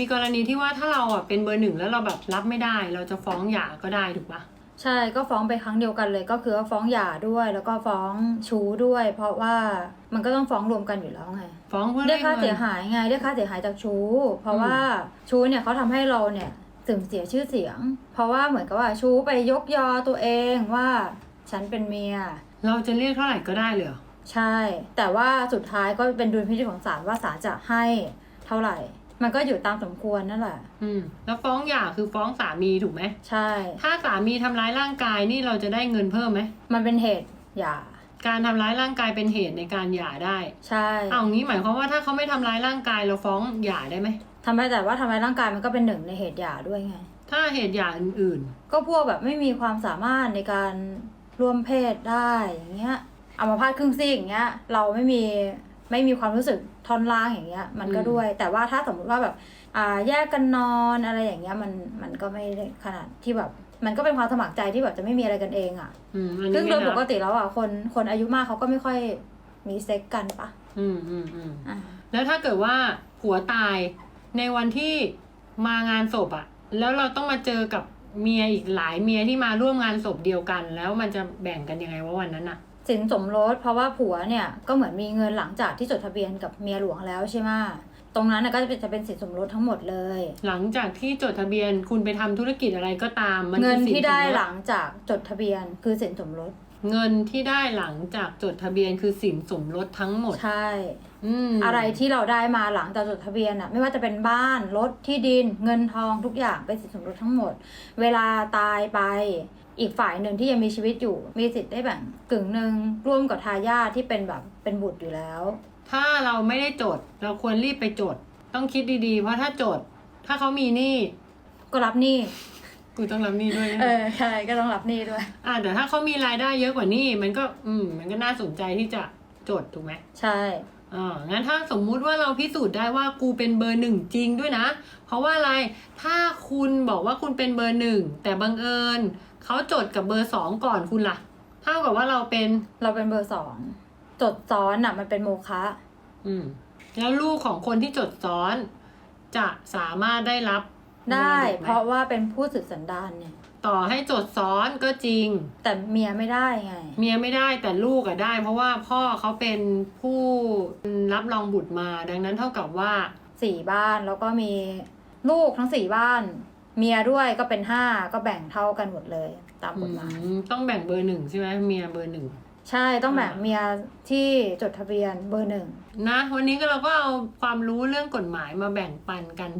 มีกรณีที่ว่าถ้าเราอะเป็นเบอร์หนึ่งแล้วเราแบบรับไม่ได้ เราจะฟ้องหย่าก็ได้ถูกปะใช่ก็ฟ้องไปครั้งเดียวกันเลย ก็คือว่าฟ้องหย่าด้วย แล้วก็ฟ้องชู้ด้วย เพราะว่ามันก็ต้องฟ้องรวมกันอยู่แล้วไงฟ้องเพื่อเรียกค่างินเสียหายไงเรียกค่าเสียหายจากชู้ เพราะว่าชู้เนี่ยเขาทำให้เราเนี่ยเสื่อมเสียชื่อเสียง เพราะว่าเหมือนกับว่าชู้ไปยกยอตัวเองว่าฉันเป็นเมีย เราจะเรียกเท่าไหร่ก็ได้เลยเหรอใช่ แต่ว่าสุดท้ายก็เป็นดุลพินิจของศาลว่าศาลจะให้เท่าไหร่ มันก็อยู่ตามสมควรนั่นแหละ อืม แล้วฟ้องหย่าคือฟ้องสามีถูกไหม ใช่ ถ้าสามีทำร้ายร่างกายนี่เราจะได้เงินเพิ่มไหม มันเป็นเหตุหย่าการทำร้ายร่างกายเป็นเหตุในการหย่าได้ใช่เอางี้หมายความว่าถ้าเขาไม่ทำร้ายร่างกายเราฟ้องหย่าได้ไหม ทำให้แต่ว่าทำร้ายร่างกายมันก็เป็นหนึ่งในเหตุหย่าด้วยไง ถ้าเหตุหย่าอื่นก็พวกแบบไม่มีความสามารถในการร่วมเพศได้อย่างเงี้ยเอามาพาดครึ่งซีกอย่างเงี้ย เราไม่มี ไม่มีความรู้สึกท่อนล่างอย่างเงี้ย มันก็ด้วย แต่ว่าถ้าสมมุติว่าแบบอ่าแยกกันนอนอะไรอย่างเงี้ยมันมันก็ไม่ได้ขนาดที่แบบมันก็เป็นความสมัครใจที่แบบจะไม่มีอะไรกันเองอะ่ะๆอืมอันนี้ซึ่งโดไม่ยนัปบกติแล้วอะคนคนอายุมากเขาก็ไม่ค่อยมีเซ็กกันปะอืมอืมอืมอ่าแล้วถ้าเกิดว่าผัวตายในวันที่มางานศพอะแล้วเราต้องมาเจอกับเมียอีกหลายเมียที่มาร่วมงานศพเดียวกัน แล้วมันจะแบ่งกันยังไงว่าวันนั้นอะ สินสมรสเพราะว่าผัวเนี่ยก็เหมือนมีเงินหลังจากที่จดทะเบียนกับเมียหลวงแล้วใช่ไหมตรงนั้นน่ะก็จะเป็นจะเป็นสินสมรสทั้งหมดเลย หลังจากที่จดทะเบียนคุณไปทำธุรกิจอะไรก็ตาม มันเงิคืนอสินที่สได้มรหสลังจากจดทะเบียนคือสินสมรส เงินที่ได้หลังจากจดทะเบียนคือสินสมรสทั้งหมด ใช่ อืมอะไรที่เราได้มาหลังจากจดทะเบียนอะไม่ว่าจะเป็นบ้านรถที่ดิน เงินทองทุกอย่างเป็นสินสมรสทั้งหมด เวลาตายไปอีกฝ่ายหนึ่งที่ยังมีชีวิตอยู่ มีสิทธิ์ได้แบ่งกึ่งหนึ่งร่วมกับทายาทที่เป็นแบบเป็นบุตรอยู่แล้ว ถ้าเราไม่ได้จด เราควรรีบไปจด ต้องคิดดีๆ เพราะถ้าจด ถ้าเขามีหนี้ก็รับหนี้ กูต้องรับหนี้ด้วยนะเออใช่ก็ต้องรับหนี้ด้วย อ่าแต่ถ้าเขามีรายได้เยอะกว่านี้มันก็ อืม มันก็น่าสนใจที่จะจดถูกไหมใช่อ่างั้นถ้าสมมุติว่าเราพิสูจน์ได้ว่ากูเป็นเบอร์หนึ่งจริงด้วยนะ เพราะว่าอะไรถ้าคุณบอกว่าคุณเป็นเบอร์หนึ่งแต่บังเอิญเขาจดกับเบอร์สองก่อนคุณล่ะ เท่ากับว่าเราเป็นเราเป็นเบอร์สองจดซ้อนอะ มันเป็นโมฆะอืม แล้วลูกของคนที่จดซ้อน จะสามารถได้รับ ได้มรดกหมเพราะว่าเป็นผู้สืบสันดานเนี่ย ต่อให้จดซ้อนก็จริง แต่เมียไม่ได้ไง เมียไม่ได้แต่ลูกอะได้ เพราะว่าพ่อเขาเป็นผู้รับรองบุตรมา ดังนั้นเท่ากับว่า สี่บ้านแล้วก็มีลูกทั้งสี่บ้าน เมียด้วยก็เป็นห้าก็แบ่งเท่ากันหมดเลย ตามกฎหมายอืมต้องแบ่งเบอร์หนึ่งใช่ไหมเมียเบอร์หนึ่ง ใช่ต้องแบ่งอ่าเมียที่จดทะเบียนเบอร์หนึ่ง นะวันนี้ก็เราก็เอาความรู้เรื่องกฎหมายมาแบ่งปันกัน